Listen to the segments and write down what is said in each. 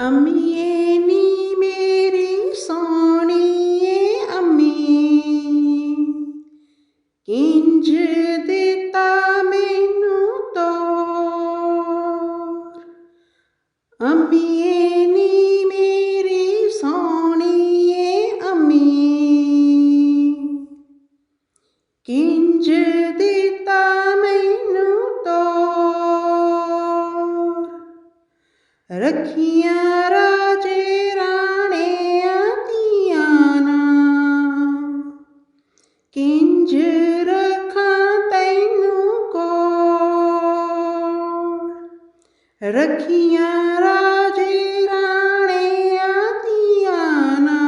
a mie. ਰੱਖੀਆਂ ਰਾਜੇ ਰਾਣਿਆਂ ਦੀਆਂ ਨਾ ਕਿੰਜ ਰੱਖਾਂ ਤੈਨੂੰ ਕੋ ਰੱਖੀਆਂ ਰਾਜੇ ਰਾਣਿਆਂ ਦੀਆਂ ਨਾ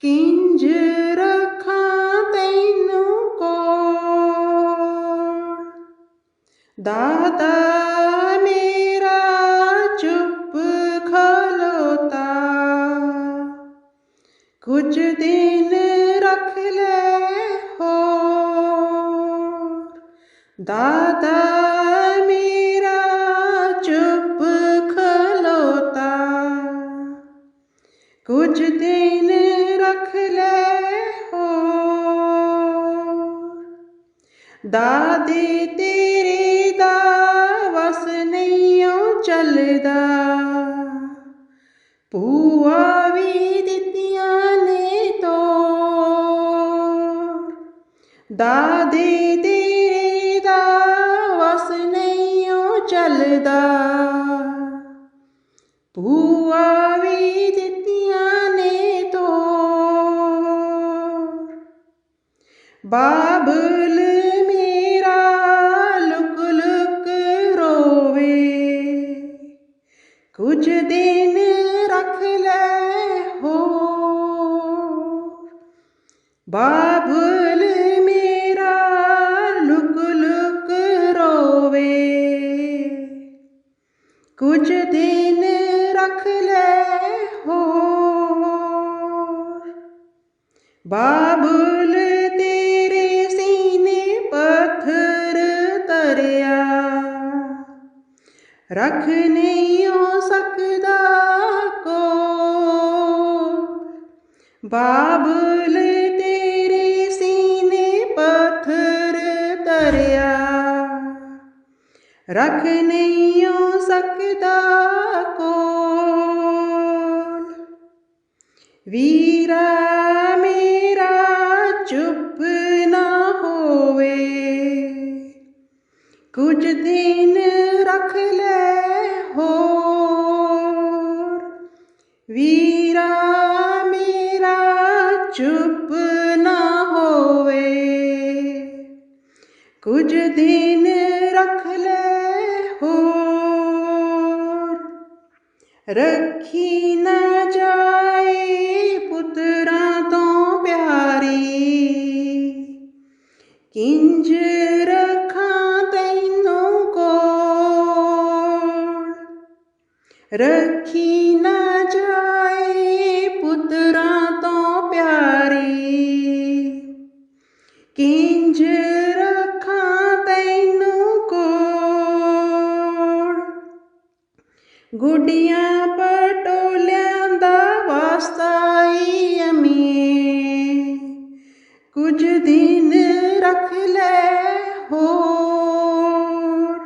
ਕਿੰਜ ਰੱਖਾਂ ਤੈਨੂੰ ਕੋਲ? ਦਾਦਾ ਮੇਰਾ ਕੁਝ ਦਿਨ ਰੱਖ ਲੈ ਹੋ ਦਾਦਾ ਮੇਰਾ ਚੁੱਪ ਖਲੋਤਾ। ਕੁਝ ਦਿਨ ਰੱਖ ਲੈ ਹੋਰ। ਦਾਦੇ ਤੇਰੇ ਦਾ ਵਸ ਨਹੀਂਓ ਚੱਲਦਾ। ਦਾਦੇ ਤੇਰੇ ਦਾ ਵਸ ਨਹੀਂਓ ਚੱਲਦਾ। ਭੂਆ ਵੀ ਦਿੱਤੀਆਂ ਨੇ ਤੋ ਬਾਬਲ ਮੇਰਾ ਲੁਕ ਲੁਕ ਰੋਵੇ। ਕੁਝ ਦਿਨ ਰੱਖ ਲੈ ਹੋ ਬਾਬਲ ਬਾਬਲ ਤੇਰੇ ਸੀਨੇ ਪੱਥਰ ਤਰਿਆ। ਰੱਖ ਨਹੀਂ ਹੋ ਸਕਦਾ ਕੋ ਬਾਬੁਲ ਤੇਰੇ ਸੀਨੇ ਪੱਥਰ ਤਰਿਆ। ਰੱਖ ਨਹੀਂ ਹੋ ਸਕਦਾ ਕੋਲ। ਵੀਰਾ ਕੁਝ ਦਿਨ ਰੱਖ ਲੈ ਹੋਰ। ਵੀਰਾ ਮੇਰਾ ਚੁੱਪ ਨਾ ਹੋਵੇ। ਕੁਝ ਦਿਨ ਰੱਖ ਲੈ ਹੋਰ। ਰੱਖੀ ਨਾ ਜਾ ਰੱਖੀ ਨਾ ਜਾਏ ਪੁੱਤਰਾਂ ਤੋਂ ਪਿਆਰੀ। ਕਿੰਜ ਰੱਖਾਂ ਤੈਨੂੰ ਕੋਲ? ਗੁੱਡੀਆਂ ਪਟੋਲਿਆਂ ਦਾ ਵਾਸਤਾ ਈ ਅਮੀ ਕੁਝ ਦਿਨ ਰੱਖ ਲੈ ਹੋਰ।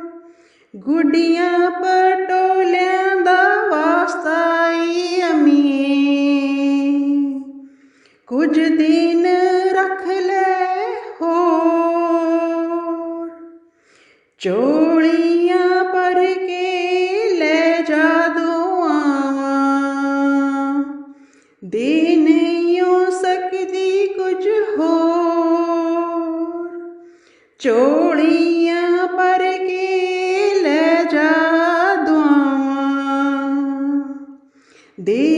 ਗੁੱਡੀਆਂ ਪਟੋ ਕੁਝ ਦਿਨ ਰੱਖ ਲੈ ਹੋਰ। ਚੋਲੀਆਂ ਪਰ ਕੇ ਲੈ ਜਾ ਦੁਆਵਾਂ। ਦੇ ਨਹੀਂ ਹੋ ਸਕਦੀ ਕੁਝ ਹੋਰ। ਚੋਲੀਆਂ ਪਰ ਕੇ ਲੈ ਜਾ ਦੁਆਵਾਂ। ਦੇ